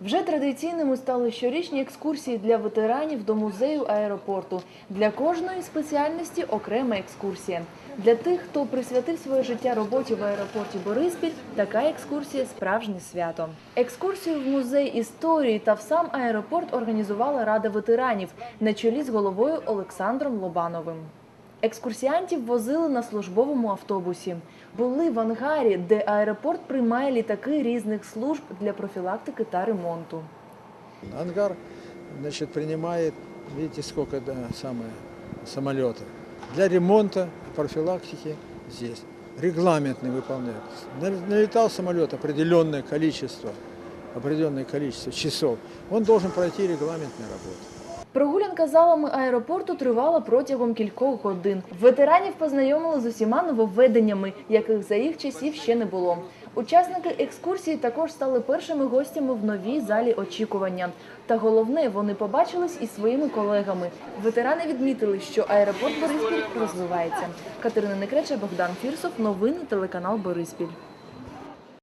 Вже традиційними стали щорічні екскурсії для ветеранів до музею аеропорту. Для кожної спеціальності окрема екскурсія. Для тих, хто присвятив своє життя роботі в аеропорті Бориспіль, така екскурсія справжнє свято. Екскурсію в музей історії та в сам аеропорт організувала Рада ветеранів на чолі з головою Олександром Лобановим. Екскурсіантів возили на службовому автобусі. Були в ангарі, де аеропорт приймає літаки різних служб для профілактики та ремонту. Ангар значит, принимает, видите, сколько да, самое, самолетов. Для ремонта, профилактики здесь. Регламентный выполняет. На- Налетал самолет определенное количество, определенное количество часов. Он должен пройти регламентную работу. Прогулянка залами аеропорту тривала протягом кількох годин. Ветеранів познайомили з усіма нововведеннями, яких за їх часів ще не було. Учасники екскурсії також стали першими гостями в новій залі очікування. Та головне, вони побачились із своїми колегами. Ветерани відмітили, що аеропорт Бориспіль розвивається. Катерина Некреча, Богдан Фірсов. Новини телеканал Бориспіль.